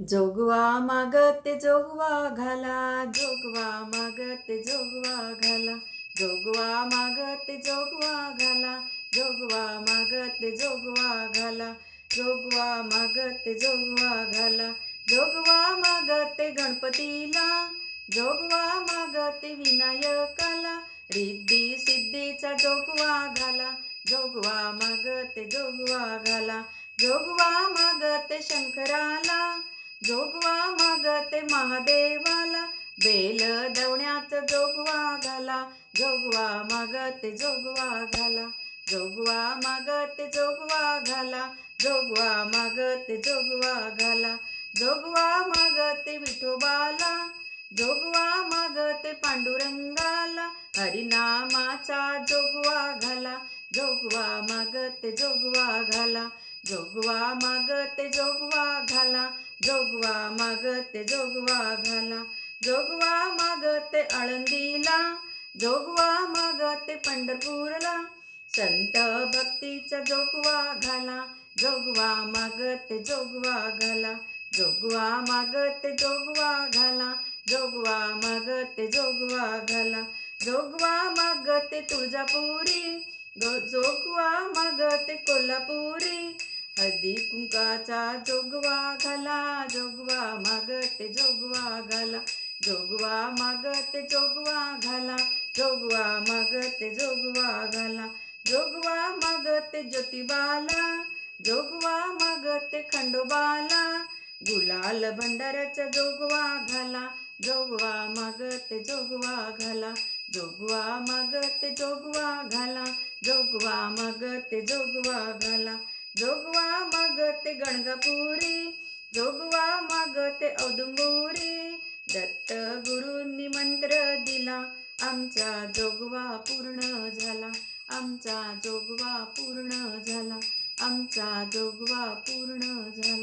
जोगवा मागते जोगवा घाला जोगवा मागते जोगवा घाला. जोगवा मागते जोगवा घाला. जोगवा मागते जोगवा घाला. जोगवा मागते जोगवा घाला. जोगवा मागते गणपतीला. जोगवा मागते विनायकाला. रिद्धी सिद्धीचा जोगवा घाला. जोगवा मागते जोगवा घाला. जोगवा मागते शंकराला. जोगवा मागते महादेवाला बेल दवण्यात जोगवा घाला. जोगवा मागते जोगवा घाला. जोगवा मागते जोगवा घाला. जोगवा मागते जोगवा घाला. जोगवा मागते विठोबाला जोगवा मागते पांडुरंगाला. हरिनामाचा जोगवा घाला. जोगवा मागते जोगवा घाला. जोगवा मागते जोगवा घाला. जोगवा मागते जोगवा घाला जोगवा मागते आळंदीला जोगवा मागते पंढरपूरला. संत भक्तीचा जोगवा घाला जोगवा मागते जोगवा घाला जोगवा मागते जोगवा घाला जोगवा मागते जोगवा घाला. जोगवा मागते तुळजापुरी जोगवा मागते कोल्हापुरी हळदी कुंकाचा जोगवा घाला जोगवा मागते जोगवा घाला. जोगवा मागते जोगवा घाला. जोगवा मागते जोगवा घाला. जोगवा मागते ज्योतिबाला जोगवा मागते खंडोबाला. गुलाल भंडाराचा जोगवा घाला. जोगवा मागते जोगवा घाला. जोगवा मागते जोगवा घाला. जोगवा मागते जोगवा घाला. जोगवा मागते गणगपुरी जोगवा मागते औदुंबुरी. दत्त गुरूंनी मंत्र दिला आमचा जोगवा पूर्ण झाला. आमचा जोगवा पूर्ण झाला आमचा जोगवा पूर्ण झाला.